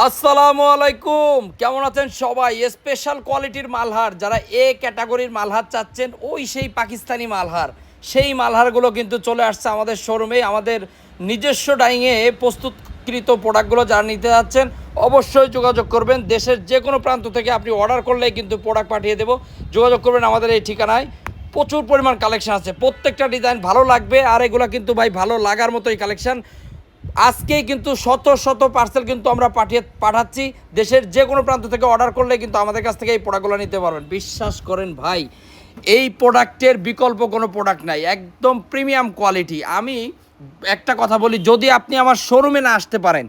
আসসালামু আলাইকুম। কেমন আছেন সবাই? স্পেশাল কোয়ালিটির মালহার, যারা এ ক্যাটাগরির মালহার চাচ্ছেন, ওই সেই পাকিস্তানি মালহার। সেই মালহারগুলো কিন্তু চলে আসছে আমাদের শোরুমে আমাদের নিজস্ব ডাইংয়ে প্রস্তুতকৃত প্রোডাক্টগুলো যারা নিতে যাচ্ছেন, অবশ্যই যোগাযোগ করবেন। দেশের যে কোনো প্রান্ত থেকে আপনি অর্ডার করলেই কিন্তু প্রোডাক্ট পাঠিয়ে দেবো। যোগাযোগ করবেন আমাদের এই ঠিকানায়। প্রচুর পরিমাণ কালেকশন আছে। প্রত্যেকটা ডিজাইন ভালো লাগবে, আর এগুলো কিন্তু ভাই ভালো লাগার মতোই কালেকশন আজকেই কিন্তু শত শত পার্সেল কিন্তু আমরা পাঠিয়ে, পাঠাচ্ছি। দেশের যে কোনো প্রান্ত থেকে অর্ডার করলে কিন্তু আমাদের কাছ থেকে এই প্রোডাক্টগুলো নিতে পারবেন। বিশ্বাস করেন ভাই, এই প্রোডাক্টের বিকল্প কোনো প্রোডাক্ট নাই। একদম প্রিমিয়াম কোয়ালিটি আমি একটা কথা বলি, যদি আপনি আমার শোরুমে না আসতে পারেন,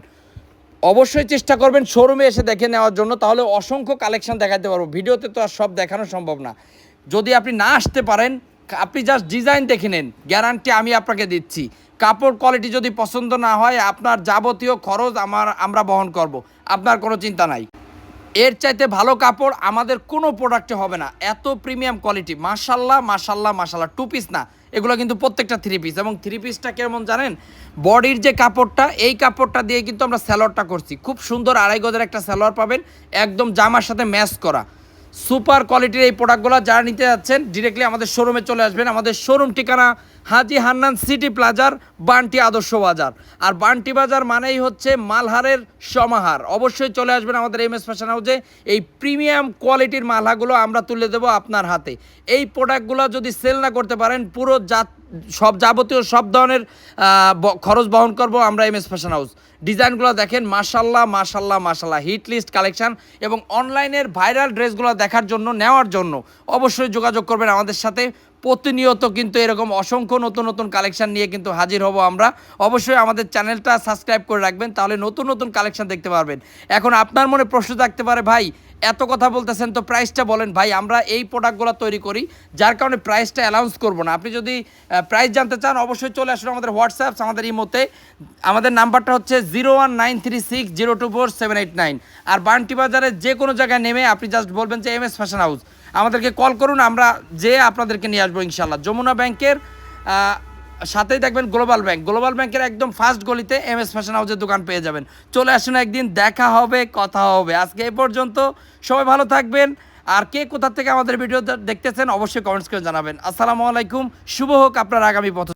অবশ্যই চেষ্টা করবেন শোরুমে এসে দেখে নেওয়ার জন্য। তাহলে অসংখ্য কালেকশন দেখাতে পারব। ভিডিওতে তো আর সব দেখানো সম্ভব না। যদি আপনি না আসতে পারেন আপনি জাস্ট ডিজাইন দেখে নেন। গ্যারান্টি আমি আপনাকে দিচ্ছি। কাপড় কোয়ালিটি যদি পছন্দ না হয়, আপনার যাবতীয় খরচ আমার, আমরা বহন করব। আপনার কোনো চিন্তা নাই। এর চাইতে ভালো কাপড় আমাদের কোনো প্রোডাক্টে হবে না। এত প্রিমিয়াম কোয়ালিটি মাশাল্লাহ মাশাল্লাহ মাশাল্লাহ। টু পিস না। এগুলো কিন্তু প্রত্যেকটা থ্রি পিস এবং থ্রি পিসটা কেমন জানেন? বডির যে কাপড়টা, এই কাপড়টা দিয়ে কিন্তু আমরা স্যালোয়ারটা করছি। খুব সুন্দর আড়াই গজের একটা স্যালোয়ার পাবেন। একদম জামার সাথে ম্যাচ করা। সুপার কোয়ালিটির এই প্রোডাক্টগুলো যারা নিতে যাচ্ছেন ডিরেক্টলি আমাদের শোরুমে চলে আসবেন। আমাদের শোরুম ঠিকানা হাজি হান্নান সিটি প্লাজার বান্টি আদর্শ বাজার। আর বান্টি বাজার মানেই হচ্ছে মালহারের সমাহার। অবশ্যই চলে আসবেন আমাদের এম এস ফ্যাশন হাউসে। এই প্রিমিয়াম কোয়ালিটির মালহাগুলো আমরা তুলে দেবো আপনার হাতে। এই প্রোডাক্টগুলো যদি সেল না করতে পারেন, পুরো জাত সব যাবতীয় সব ধরনের খরচ বহন করব আমরা এম এস ফ্যাশন হাউস। ডিজাইনগুলো দেখেন মাশাল্লাহ মাশাল্লাহ মাশাল্লাহ হিট লিস্ট কালেকশান এবং অনলাইনের ভাইরাল ড্রেসগুলো দেখার জন্য, নেওয়ার জন্য অবশ্যই যোগাযোগ করবেন আমাদের সাথে। প্রতিনিয়ত কিন্তু এরকম অসংখ্য নতুন নতুন কালেকশান নিয়ে কিন্তু হাজির হব আমরা। অবশ্যই আমাদের চ্যানেলটা সাবস্ক্রাইব করে রাখবেন, তাহলে নতুন নতুন কালেকশান দেখতে পারবেন। এখন আপনার মনে প্রশ্ন থাকতে পারে, ভাই, এত কথা বলতেছেন, তো প্রাইসটা বলেন। ভাই, আমরা এই প্রোডাক্টগুলো তৈরি করি, যার কারণে প্রাইসটা অ্যানাউন্স করব না। আপনি যদি প্রাইস জানতে চান, অবশ্যই চলে আসুন আমাদের হোয়াটসঅ্যাপ আমাদের ইমোতে। আমাদের নাম্বারটা হচ্ছে zero one nine three six zero two four seven eight nine. আর বান্টি বাজারে যে কোনো জায়গায় নেমে আপনি জাস্ট বলবেন যে এম এস ফ্যাশন হাউস আমাদেরকে কল করুন, আমরা যে আপনাদেরকে নিয়ে আসব ইনশাল্লাহ যমুনা ব্যাংকের সাথেই দেখবেন গ্লোবাল ব্যাংক গ্লোবাল ব্যাংকের একদম ফার্স্ট গলিতে এম এস ফ্যাশন হাউসের দোকান পেয়ে যাবেন। চলে আসুন একদিন, দেখা হবে, কথা হবে। আজকে এই পর্যন্ত সবাই ভালো থাকবেন। আর কে কোথা থেকে আমাদের ভিডিও দেখতেছেন অবশ্যই কমেন্টস করে জানাবেন। আসসালামু আলাইকুম, শুভ হোক আপনার আগামী পথ